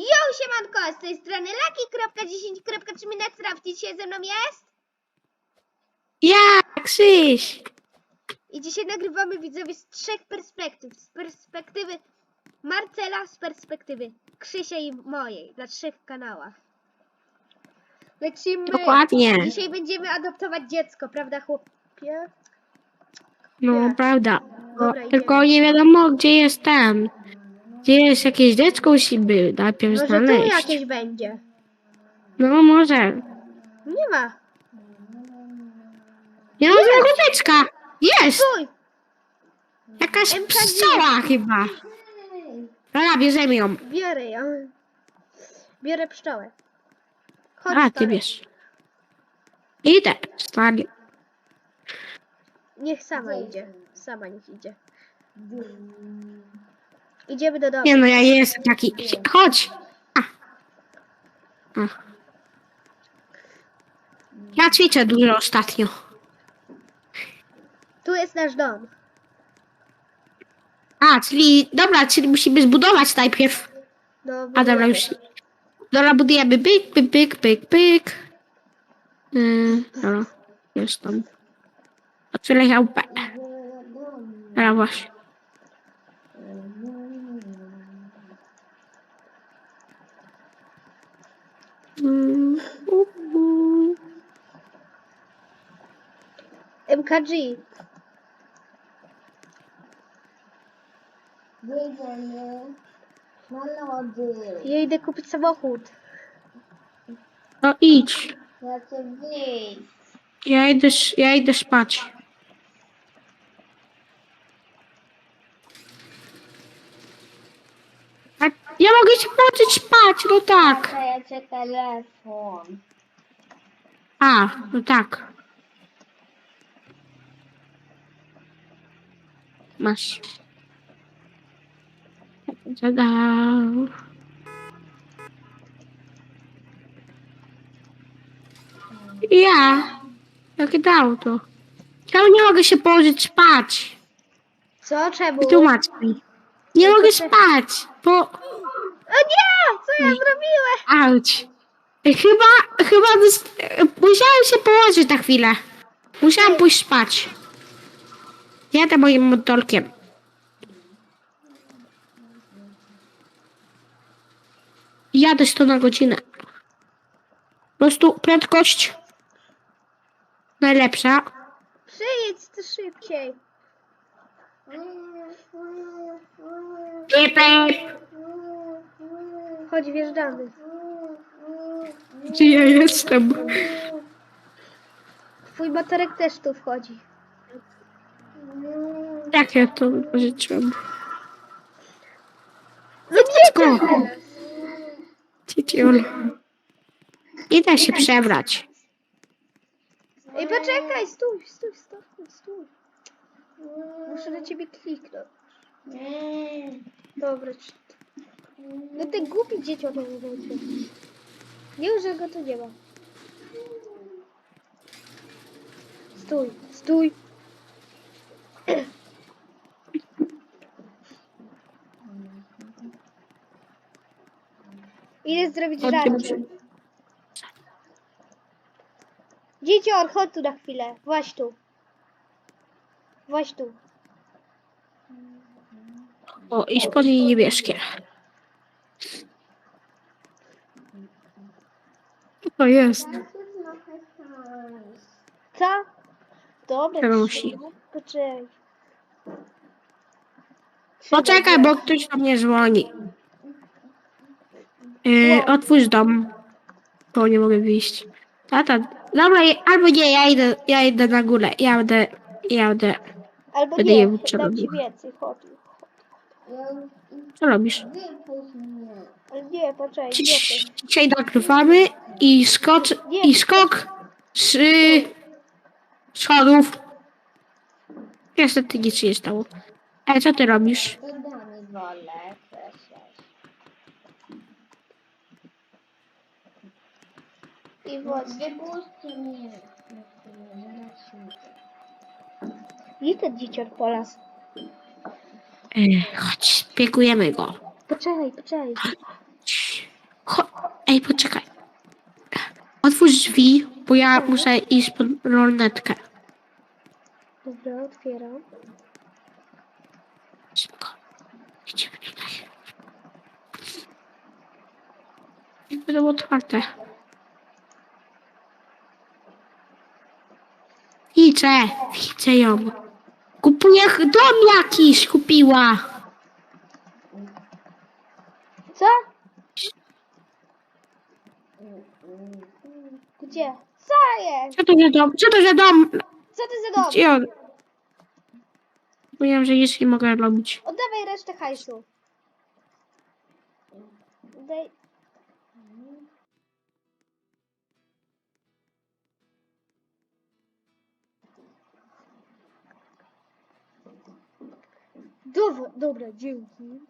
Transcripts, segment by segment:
Jo, siemanko, z tej strony Laki.10.3 Minecraft i dzisiaj ze mną jest? Ja, Krzyś! I dzisiaj nagrywamy widzowie z trzech perspektyw. Z perspektywy Marcela, z perspektywy Krzysia i mojej, na trzech kanałach. Lecimy. Dokładnie. Dzisiaj będziemy adoptować dziecko, prawda chłopie? No, prawda. Dobra, tylko nie wiadomo, gdzie jest ten. Gdzie jest jakieś dziecko, musimy najpierw Może tu znaleźć. jakieś będzie. No, może. Nie ma. Nie ma żadnego dziecka. Jest! Stój! Jakaś pszczoła chyba. Dobra, bierzemy ją. Biorę ją. Biorę pszczołę. Chodź, A, ty stary. bierz. Idę, stary. Niech sama idzie. Sama niech idzie. Idziemy do domu. Nie no, ja jestem taki. Chodź. A. A. Ja ćwiczę dużo ostatnio. Tu jest nasz dom. A, czyli, dobra, czyli musimy zbudować najpierw. No, A dobra, już. Dobra, budujemy pyk, pyk, pyk, pyk, pyk. Yy, dobra, jest tam. Otwieraj chałupę. Dobra, właśnie. Mm, u, u. MKG. Jedziemy na lody. Ja idę kupić samochód. No idź. Ja chcę wyjść. Ja idę, ja idę spać. A ja mogę się położyć spać, no tak. Ja telefon. A, no tak. Masz. Tada. Ja. Jakie to auto? Czemu nie mogę się położyć spać? Co? Czemu? Wytłumacz mi. Nie mogę spać, bo... O nie! Co ja zrobiłem? Auć. Chyba, chyba dost... musiałem się położyć na chwilę. Musiałam pójść spać. Jadę moim motorkiem. Jadę 100 na godzinę. Po prostu prędkość najlepsza. Przyjedź tu szybciej. Chodź, wjeżdżamy. Gdzie ja jestem? Twój motorek też tu wchodzi. Jak ja to wypożyczyłem? No nie Go. Ciciul. Idę się przebrać. Ej, poczekaj, stój, stój, stój, stój. Muszę na ciebie kliknąć. Dobra. czy- No ten głupi dzieciak to nie będzie. Nie, że go tu nie ma. Stój, stój. Idę zrobić żarcie. Dziecior, chodź tu na chwilę. Właź tu. Tu. O, i spodnie niebieskie. Co to jest? Co? Dobra, poczekaj. Poczekaj, bo ktoś do mnie dzwoni. Yy, otwórz dom. Bo nie mogę wyjść. Tata, dobra, je- albo nie, ja idę, ja idę na górę. Jadę, jadę. Albo Będę nie, je dam ci więcej, chodź. Co robisz? Ale nie, poczekaj, nie Dziś, ty. dzisiaj nagrywamy i skocz, i skok z y, schodów. Niestety nic się nie stało. Ale co ty robisz? To damy wolę. I właśnie. Wypuśćcie mnie. I ten dziecior po las. E, chodź, piekujemy go. Poczekaj, poczekaj. Cho- Ej, poczekaj. Otwórz drzwi, bo ja muszę iść pod lornetkę. Dobra, otwieram. Szybko. Idziemy tutaj. Nie Będą otwarte. Widzę, widzę ją. Kupuję dom jakiś, kupiła. Co? Gdzie? Co jest? Co to za dom? Co to za dom? Co to za dom? Gdzie on? Mówiłem, że nic nie mogę robić. Oddawaj resztę hajsu. Daj. Dobra, dobra, dzięki.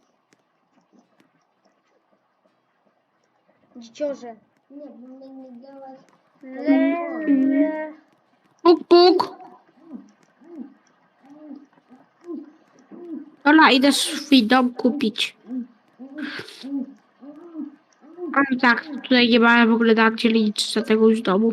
Dzieciorze. Nie, bo mnie nie dałaś. Le, le. Puk, puk. Ola, idę swój dom kupić. Ale tak, tutaj nie ma w ogóle na dzielnicy tego już domu.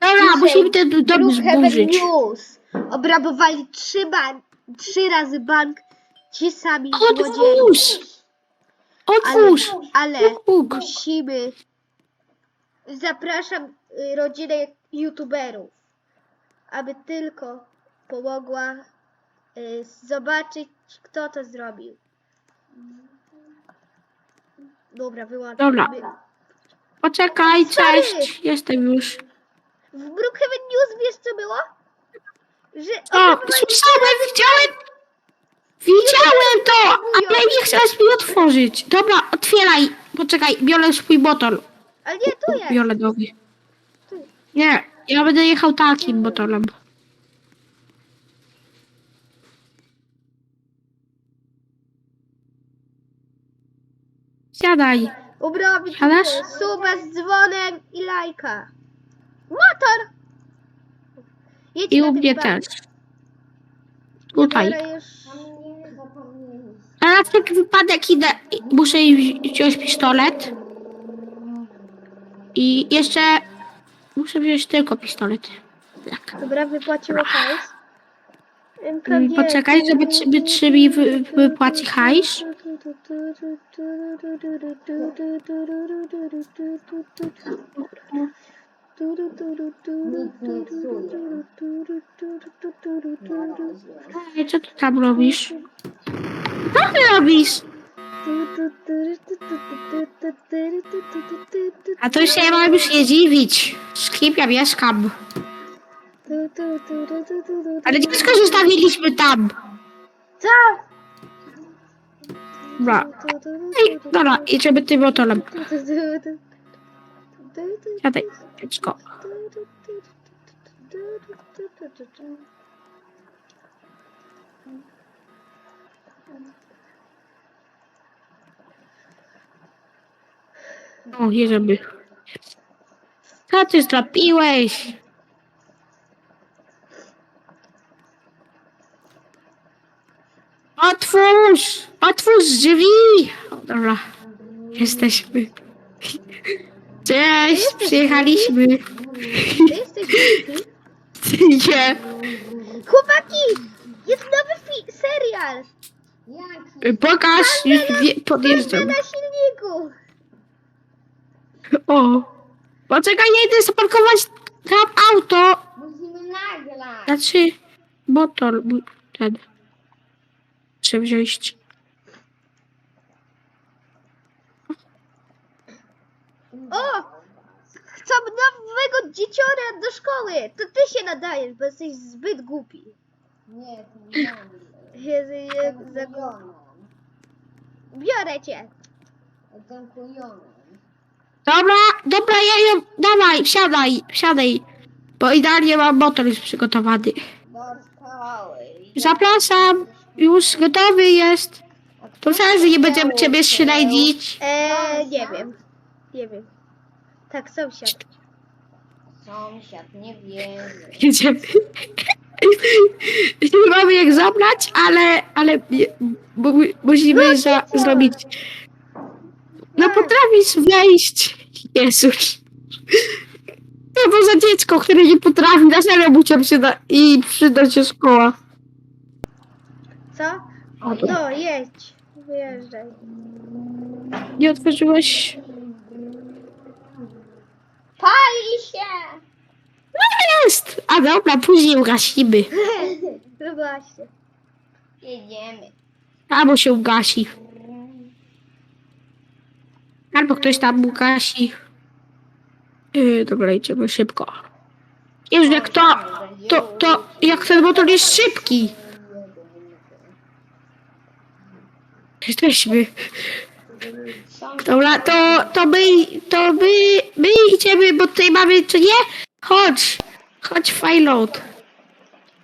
Dobra, musimy ten dom Brookhaven zburzyć. News. Obrabowali trzy, ban- trzy razy bank. Ci sami złodzieje. Otwórz! Otwórz! Ale Puk, puk. musimy. Zapraszam y, rodzinę youtuberów, aby tylko pomogła y, zobaczyć, kto to zrobił. Dobra, wyłączmy. Dobra. Poczekaj, cześć. Jestem już. W Brookhaven News wiesz co było? Że O, słyszałem, widziałem! Widziałem to! Ale nie chcesz mi otworzyć. Dobra, otwieraj. Poczekaj, biorę swój motor. Ale nie, tu jest. Biorę nowy. Tu. Nie, ja będę jechał takim motorem. Siadaj. Obrobić Siadasz? suba z dzwonem i lajka. Motor! Jedź I na u tym mnie też. Tutaj. Biorę już... A na taki wypadek idę. Muszę wzi- wziąć pistolet. I jeszcze muszę wziąć tylko pistolet. Tak. Dobra, wypłaciło hajs. Mm, MKG. Poczekaj, zobaczymy, czy mi wy, wypłaci hajs. Ej, co ty tam robisz? Co ty robisz? A to się już nie dziwić. Ja mieszkam. Ale dziecko zostawiliśmy tam. Co? Dobra. Ej, dobra, idziemy tym motorem. Siadaj, dziecko. O, jedziemy. Co ty zrobiłeś? Otwórz! Otwórz drzwi! O, dobra, jesteśmy. Cześć, przyjechaliśmy. Ty jesteś? Nie. Chłopaki! Jest nowy fi- serial! Pokaż, już wie, podjeżdżam. Na silniku! O, poczekaj, ja idę zaparkować tam auto. Musimy nagrać. Znaczy, motor mój ten. Trzeba wziąć. O! Chcą nowego dzieciora do szkoły! To ty się nadajesz, bo jesteś zbyt głupi. Nie, to nie. Jezu, jak za. Biorę cię! Kujonem. Dobra, dobra, ja ją, dawaj, wsiadaj, wsiadaj. Bo idealnie mam motor już przygotowany. Zapraszam, już gotowy jest. To że nie będziemy ciebie śledzić. Eee, nie wiem. Nie wiem. Tak, sąsiad. Sąsiad nie wierzy. Jedziemy. Nie mamy jak zabrać, ale, ale nie- bo, musimy za, zrobić. No potrafisz wejść. Jezus. To to za dziecko, które nie potrafi, na serio się przyda i przyda się szkoła. Co? No, jedź. Wyjeżdżaj. Nie otworzyłeś. Pali się! Jest! A dobra, później ugasimy. No właśnie. Jedziemy. Albo się ugasi. Albo ktoś tam ugasi. Yy, dobra, idziemy szybko. Jezu, jak to, to, to, jak ten motor jest szybki. Jesteśmy. Dobra, to, to my, to my, my idziemy, bo tutaj mamy, co nie? Chodź, chodź, Fiload.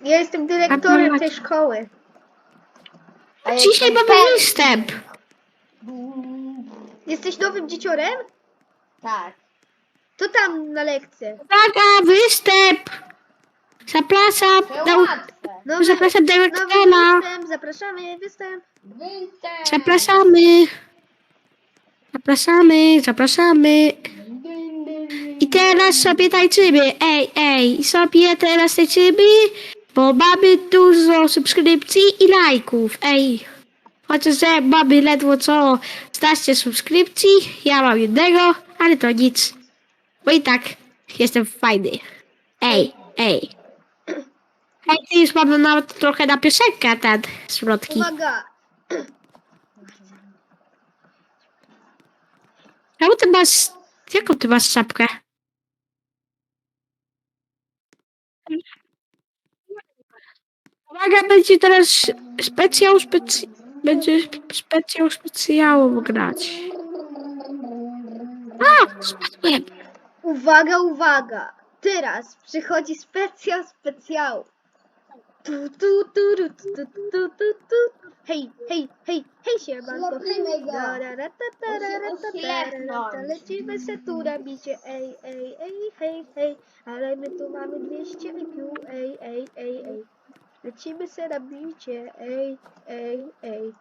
Ja jestem dyrektorem tej szkoły. A Dzisiaj mamy występ. Jesteś nowym dzieciorem? Tak. To tam na lekcję. Uwaga, występ! Zapraszam, do. Nowy, zapraszam do nowy występ, zapraszamy, występ. Występ. Zapraszamy. Zapraszamy, zapraszamy. Dyn, dyn, dyn. I teraz sobie tańczymy. Ej, ej, sobie teraz tańczymy, bo mamy dużo subskrypcji i lajków. Ej, chociaż że mamy ledwo co 16 subskrypcji, ja mam jednego, ale to nic. Bo i tak jestem fajny. Ej, ej. Ej, ty już mamy nawet trochę na piosenkę ten zwrotki. Uwaga. Czemu ty masz... Jaką ty masz szapkę? Uwaga, będzie teraz specjał, specj... Będzie specjał specjałów grać. A! Spadłem! Uwaga, uwaga. Teraz przychodzi specjal specjału. Tu, tu, tu, ru, tu, tu, tu, tu, tu. Hej, hej, hej, hej się, banko. Ślepimy go. Da, da, da, ta, ta, da, da, ta, ta, da, da, ta. oślepnąć. Lecimy se tu robicie, ej, ej, ej, hej, hej. Ale my tu mamy 200 IQ, ej, ej, ej, ej. Lecimy se na bicie, ej, ej, ej.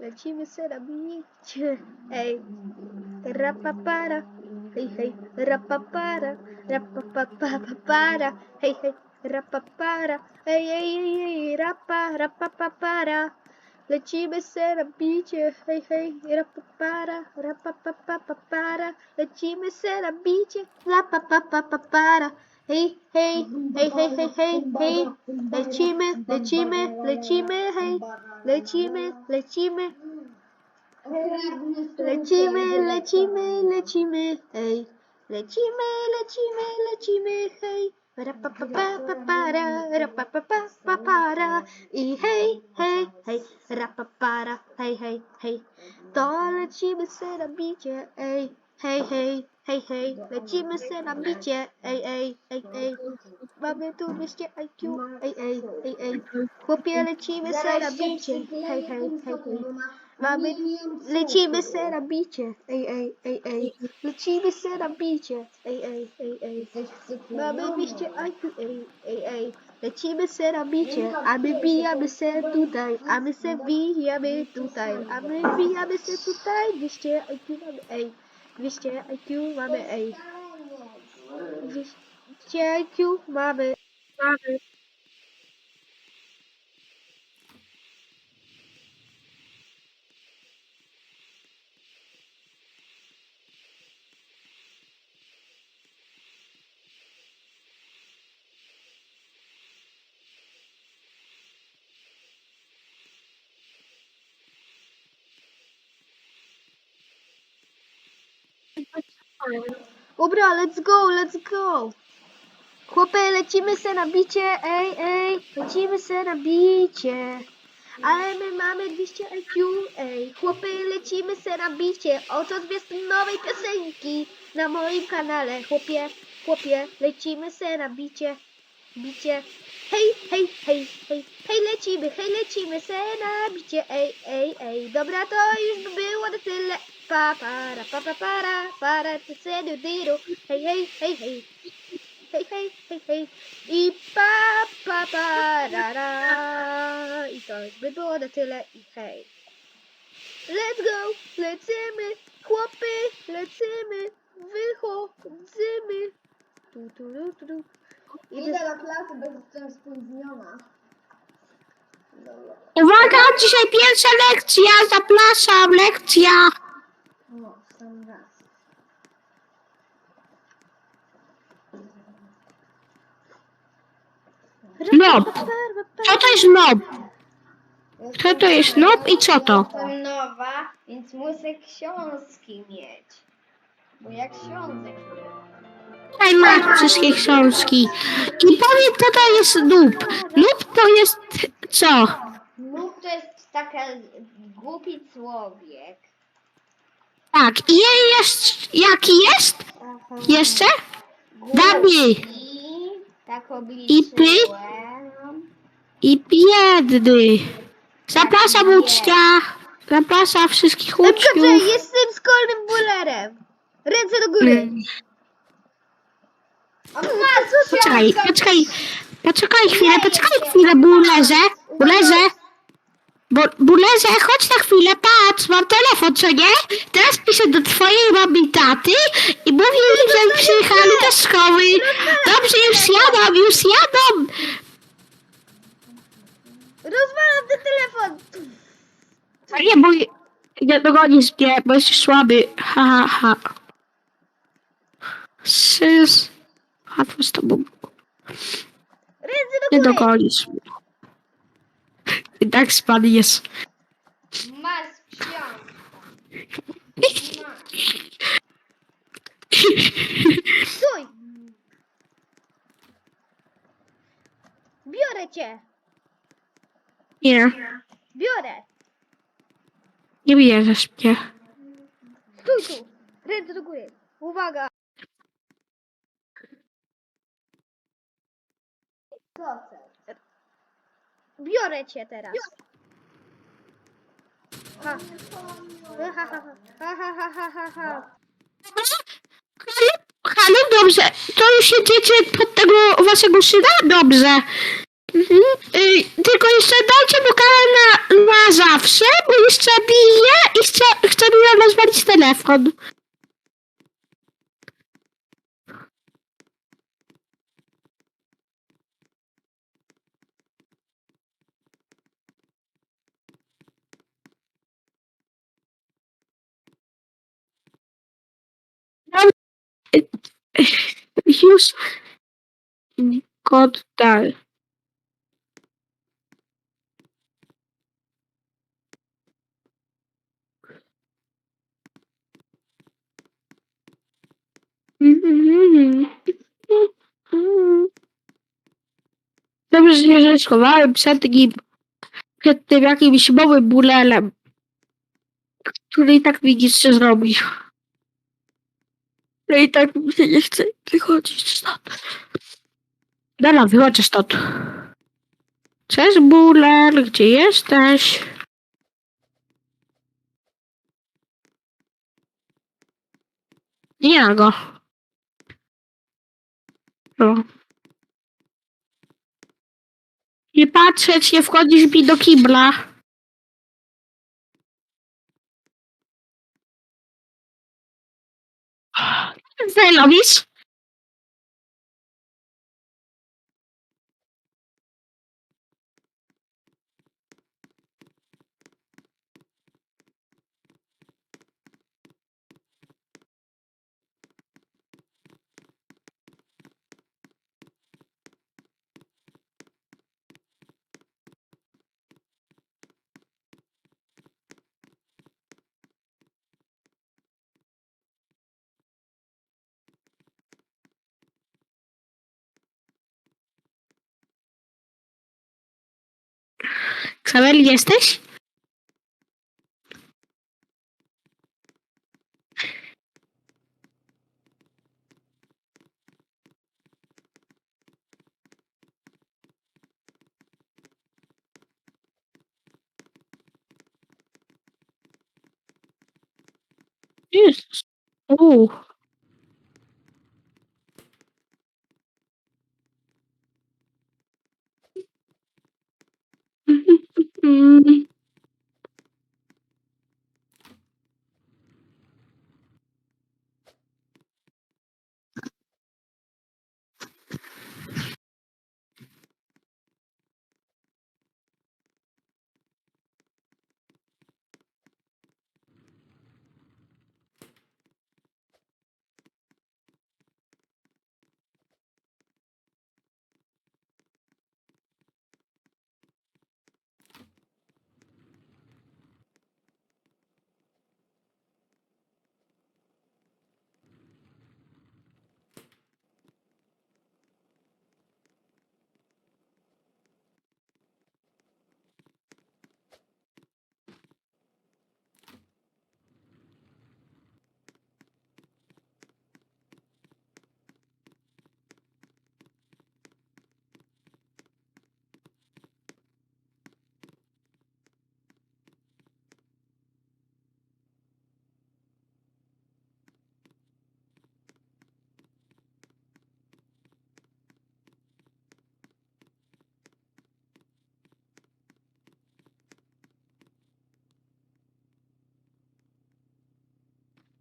Lecimy se na bicie, ej. Rapapara, hej, hej, rapapara, rapapapapara, hej, hej, rapapara, hej, ej, ej, ej, rapa, rapapapara. Lecimy se na bicie, hej, hej, rapapara, rapapapapara. Lecimy se na bicie, rapapapapara. Hej, hej, hej, hej, hej, hej, hej. Lecimy, lecimy, lecimy, hej. Lecimy, lecimy, Lecimy, lecimy, lecimy, hej. Lecimy, lecimy, lecimy, hej. Rapapapapara, rapapapapara. I hej, hej, hej, rapapara, hej, hej, hej. To lecimy se na bicie, ej. Hej, hej, hej, hej. Lecimy se na bicie, ej, ej, ej, ej. Mamy tu 200 IQ, ej, ej, ej, ej. Chłopie, lecimy se na bicie, hej, hej, hej, hej. Mamy, lecimy se na bicie, ej, ej, ej, ej. Lecimy se na bicie, ej, ej, ej, ej. Mamy 200 IQ, ej, ej, ej. Lecimy se na bicie, a my bijamy se tutaj, a my se bijamy tutaj, a my bijamy se tutaj, 200 IQ ej. 200 IQ mamy, ej. 200 IQ mamy, mamy. Dobra, let's go, let's go. Chłopie, lecimy se na bicie, ej, ej, lecimy se na bicie. Ale my mamy 200 IQ, ej. Chłopie, lecimy se na bicie. Oto dwie nowej piosenki na moim kanale. Chłopie, chłopie, lecimy se na bicie. Bicie. Hej, hej, hej, hej, hej, lecimy, hej, lecimy se na bicie, ej, ej, ej. Dobra, to już by było na tyle. Pa, para, pa, pa, para, para, ty, se, du, diru. Hej, hej, hej, hej. hej, hej, hej, hej. I pa, pa, pa, ra, ra. I to by było na tyle i hej. Let's go, lecimy, chłopy, lecimy, wychodzimy. Tu, tu, tu, tu, tu. Idę jestem spóźniona. Dobra. Uwaga, dzisiaj pierwsza lekcja, zapraszam, lekcja. Nob. Co to jest nob? Co to jest nob i co to? Jestem nowa, więc muszę książki mieć. Bo ja książek nie mam. Tutaj masz wszystkie książki. I powiedz, co to jest noob. Noob to jest co? Lub to jest taka głupi człowiek. Tak, i je jest, jaki jest? Jeszcze? Gabi. I tak I obliczyłem. I biedny. Zapraszam ucznia. Zapraszam wszystkich Dobrze, uczniów. jestem szkolnym bulerem. Ręce do góry. Mm. O, Poczekaj, poczekaj, poczekaj chwilę, poczekaj chwilę, bulerze, bulerze, bo, bulerze, chodź na chwilę, patrz, mam telefon, co nie? Teraz piszę do twojej mamy i taty i mówię im, że przyjechali do szkoły. Dobrze, już jadą, już jadą. Rozwalam ten telefon. A nie, bo nie dogonisz mnie, bo jesteś słaby. Ha, ha, ha. Sys. Łatwo z tobą. Ręce do Nie góry. dogonisz mnie. I tak spadł jest. Masz. Masz. Stój. Biorę cię. Nie, Biorę. nie bierzesz mnie. Stój tu. Ręce do góry. Uwaga. Chcesz? Biorę cię teraz. Ha. Ha, ha, ha, ha, ha, ha, ha, ha, ha. Dobrze. To już jedziecie pod tego waszego syna? Dobrze. Mhm. Y, tylko jeszcze dajcie karę na, na zawsze, bo jeszcze bije i chce, chce mi rozwalić telefon. Już kod dal. Dobrze, że się schowałem przed takim, przed tym jakimś małym bulelem, który i tak mi nic nie zrobi. No i tak mi się nie chce wychodzić stąd. Dobra, wychodzę stąd. Cześć, Buler, gdzie jesteś? Nie ma go. No. Nie patrzeć, nie wchodzisz mi do kibla. Co robisz? Kabel, jesteś? Jezus. Uuu. Uh.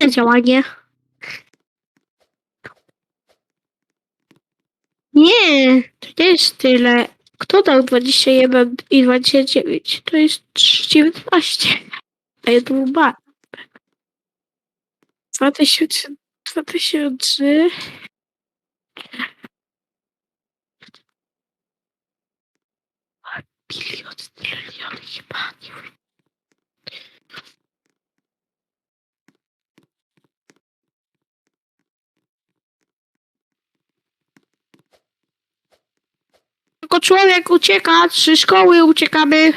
Działanie. Nie, to nie jest tyle. Kto dał 21 i 29? To jest 19. A ja tu mam. 2000, 2000. Bilion, trylion, jebaniów. Tylko człowiek ucieka, trzy szkoły uciekamy.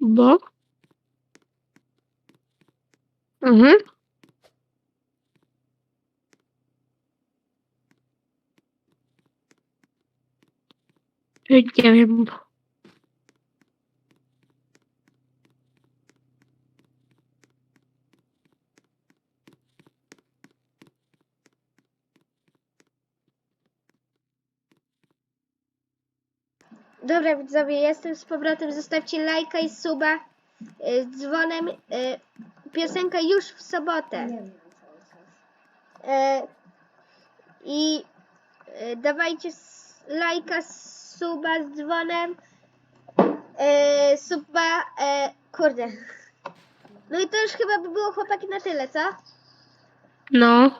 Bo? Mhm. Nie wiem. Dobra widzowie, jestem z powrotem. Zostawcie lajka i suba y, z dzwonem. y, Piosenka już w sobotę. E, I e, dawajcie s- lajka, suba z dzwonem. E, suba, e, kurde. No i to już chyba by było chłopaki na tyle, co? No.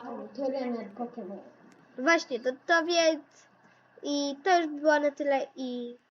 Właśnie, to, to więc i to już by było na tyle i